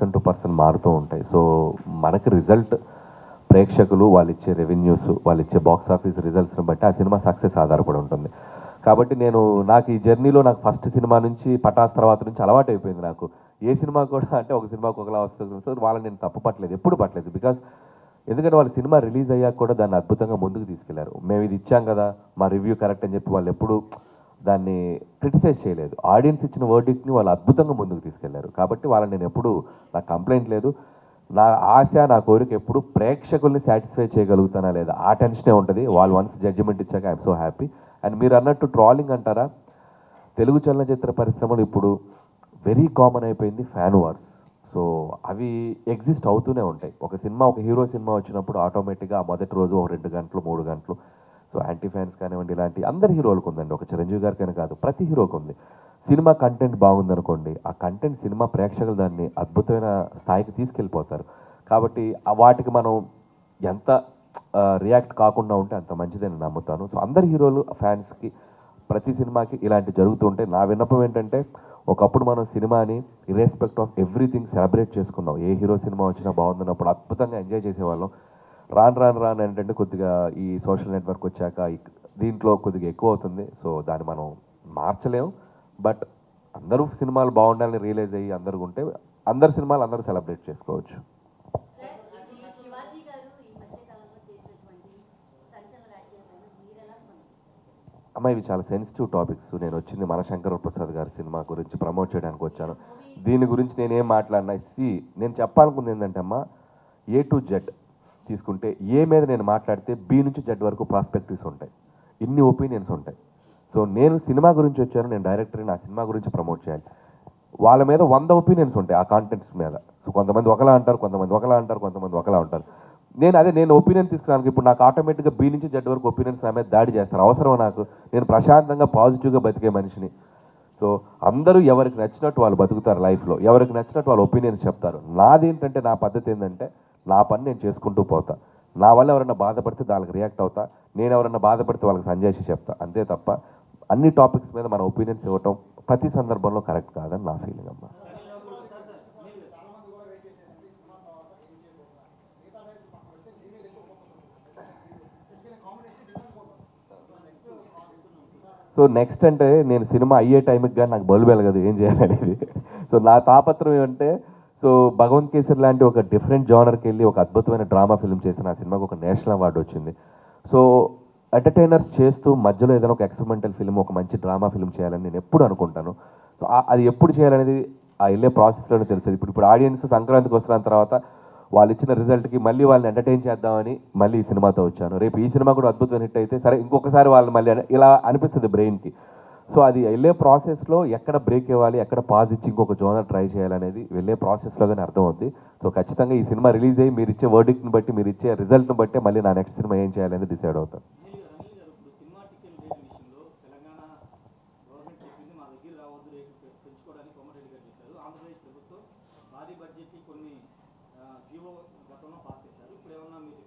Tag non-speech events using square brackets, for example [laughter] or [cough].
Person to person మారుతూ ఉంటాయి. So మనకి రిజల్ట్ ప్రేక్షకులు వాళ్ళు ఇచ్చే రెవెన్యూస్ వాళ్ళు ఇచ్చే బాక్స్ ఆఫీస్ రిజల్ట్స్ని బట్టి ఆ సినిమా సక్సెస్ ఆధారపడి ఉంటుంది. కాబట్టి నేను నాకు ఈ జర్నీలో నాకు ఫస్ట్ సినిమా నుంచి పటాస్ తర్వాత నుంచి అలవాటు అయిపోయింది నాకు. ఏ సినిమా కూడా [laughs] అంటే ఒక సినిమాకి ఒకలా వస్తుంది. సో వాళ్ళని నేను తప్పు పట్టలేదు ఎప్పుడు పట్టలేదు. బికాస్ ఎందుకంటే వాళ్ళ సినిమా రిలీజ్ అయ్యాక కూడా దాన్ని అద్భుతంగా ముందుకు తీసుకెళ్ళారు. మేము ఇది ఇచ్చాం కదా మా రివ్యూ కరెక్ట్ అని చెప్పి వాళ్ళు ఎప్పుడు దాన్ని క్రిటిసైజ్ చేయలేదు. ఆడియన్స్ ఇచ్చిన వర్డిక్ని వాళ్ళు అద్భుతంగా ముందుకు తీసుకెళ్ళారు. కాబట్టి వాళ్ళని నేను ఎప్పుడు నాకు కంప్లైంట్ లేదు. నా ఆశ నా కోరిక ఎప్పుడు ప్రేక్షకుల్ని సాటిస్ఫై చేయగలుగుతానా లేదా? ఆ టెన్షనే ఉంటుంది. వాళ్ళు వన్స్ జడ్జిమెంట్ ఇచ్చాక ఐఎమ్ సో హ్యాపీ. అండ్ మీరు అన్నట్టు ట్రాలింగ్ అంటారా? తెలుగు చలనచిత్ర పరిశ్రమలు ఇప్పుడు వెరీ కామన్ అయిపోయింది ఫ్యాన్ వార్స్. సో అవి ఎగ్జిస్ట్ అవుతూనే ఉంటాయి. ఒక సినిమా ఒక హీరో సినిమా వచ్చినప్పుడు ఆటోమేటిక్గా మొదటి రోజు ఒక రెండు గంటలు మూడు గంటలు సో యాంటీ ఫ్యాన్స్ కానివ్వండి ఇలాంటి అందరి హీరోలకు ఉందండి. ఒక చిరంజీవి గారికైనా కాదు ప్రతి హీరోకు ఉంది. సినిమా కంటెంట్ బాగుందనుకోండి ఆ కంటెంట్ సినిమా ప్రేక్షకులు దాన్ని అద్భుతమైన స్థాయికి తీసుకెళ్ళిపోతారు. కాబట్టి వాటికి మనం ఎంత రియాక్ట్ కాకుండా ఉంటే అంత మంచిదని నమ్ముతాను. సో అందరి హీరోలు ఫ్యాన్స్కి ప్రతి సినిమాకి ఇలాంటి జరుగుతుంటే నా విన్నపం ఏంటంటే ఒకప్పుడు మనం సినిమాని ఇర్రెస్పెక్ట్ ఆఫ్ ఎవ్రీథింగ్ సెలబ్రేట్ చేసుకున్నాం. ఏ హీరో సినిమా వచ్చినా బాగుందన్నప్పుడు అద్భుతంగా ఎంజాయ్ చేసేవాళ్ళం. రాను రాను రాను ఏంటంటే కొద్దిగా ఈ సోషల్ నెట్వర్క్ వచ్చాక దీంట్లో కొద్దిగా ఎక్కువ అవుతుంది. సో దాన్ని మనం మార్చలేం. బట్ అందరూ సినిమాలు బాగుండాలని రియలైజ్ అయ్యి అందరూ ఉంటే అందరు సినిమాలు అందరూ సెలబ్రేట్ చేసుకోవచ్చు. అమ్మాయి ఇవి చాలా సెన్సిటివ్ టాపిక్స్ నేను వచ్చింది మన శంకర ప్రసాద్ గారి సినిమా గురించి ప్రమోట్ చేయడానికి వచ్చాను. దీని గురించి నేనేం మాట్లాడినా సి నేను చెప్పాలనుకుంది ఏంటంటే అమ్మ ఏ టు జెడ్ తీసుకుంటే ఏ మీద నేను మాట్లాడితే బి నుంచి జెడ్ వరకు ప్రాస్పెక్టివ్స్ ఉంటాయి. ఇన్ని ఒపీనియన్స్ ఉంటాయి. సో నేను సినిమా గురించి వచ్చాను నేను డైరెక్టర్ నా సినిమా గురించి ప్రమోట్ చేయాలి. వాళ్ళ మీద వంద ఒపీనియన్స్ ఉంటాయి ఆ కాంటెంట్స్ మీద. సో కొంతమంది ఒకలా అంటారు కొంతమంది ఒకలా అంటారు కొంతమంది ఒకలా ఉంటారు నేను అదే నేను ఒపీనియన్ తీసుకున్నాను. ఇప్పుడు నాకు ఆటోమేటిక్గా బి నుంచి జెడ్ వరకు ఒపీనియన్స్ నా మీద దాడి చేస్తారు. అవసరం నాకు? నేను ప్రశాంతంగా పాజిటివ్గా బతికే మనిషిని. సో అందరూ ఎవరికి నచ్చినట్టు వాళ్ళు బతుకుతారు లైఫ్లో. ఎవరికి నచ్చినట్టు వాళ్ళు ఒపీనియన్స్ చెప్తారు. నాది ఏంటంటే నా పద్ధతి ఏంటంటే నా పని నేను చేసుకుంటూ పోతా. నా వల్ల ఎవరైనా బాధపడితే దానికి రియాక్ట్ అవుతా. నేను ఎవరైనా బాధపడితే వాళ్ళకి సంజాయిషి చెప్తా. అంతే తప్ప అన్ని టాపిక్స్ మీద మన ఒపీనియన్స్ ఇవ్వటం ప్రతి సందర్భంలో కరెక్ట్ కాదని నా ఫీలింగ్ అమ్మా. సో నెక్స్ట్ అంటే నేను సినిమా అయ్యే టైంకి కానీ నాకు బల్బు వెలగదు. ఏం చేయాలనేది? సో నా తాపత్రం ఏమంటే సో భగవంత్ కేసర్ లాంటి ఒక డిఫరెంట్ జానర్కి వెళ్ళి ఒక అద్భుతమైన డ్రామా ఫిల్మ్ చేసిన ఆ సినిమాకి ఒక నేషనల్ అవార్డు వచ్చింది. సో ఎంటర్టైనర్స్ చేస్తూ మధ్యలో ఏదైనా ఒక ఎక్స్పెరిమెంటల్ ఫిల్మ్ ఒక మంచి డ్రామా ఫిల్మ్ చేయాలని నేను ఎప్పుడు అనుకుంటాను. సో అది ఎప్పుడు చేయాలనేది ఆ వెళ్ళే ప్రాసెస్లోనే తెలుస్తుంది. ఇప్పుడు ఇప్పుడు ఆడియన్స్ సంక్రాంతికి వస్తున్న తర్వాత వాళ్ళు ఇచ్చిన రిజల్ట్కి మళ్ళీ వాళ్ళని ఎంటర్టైన్ చేద్దామని మళ్ళీ ఈ సినిమాతో వచ్చాను. రేపు ఈ సినిమా కూడా అద్భుతమైన హిట్ అయితే సరే ఇంకొకసారి వాళ్ళు మళ్ళీ ఇలా అనిపిస్తుంది బ్రెయిన్కి సో అది వెళ్ళే ప్రాసెస్లో ఎక్కడ బ్రేక్ ఇవ్వాలి ఎక్కడ పాజ్ ఇచ్చి ఇంకొక జోనర్ ట్రై చేయాలనేది వెళ్ళే ప్రాసెస్లోగానే అర్థమవుద్ది. సో ఖచ్చితంగా ఈ సినిమా రిలీజ్ అయ్యి మీరు ఇచ్చే వర్డిక్ని బట్టి మీరు ఇచ్చే రిజల్ట్ని బట్టి మళ్ళీ నా నెక్స్ట్ సినిమా ఏం చేయాలనేది డిసైడ్ అవుతాను. భారీ కొన్ని జీవో గతంలో పాస్ చేశారు. ఇప్పుడు ఏమన్నా మీరు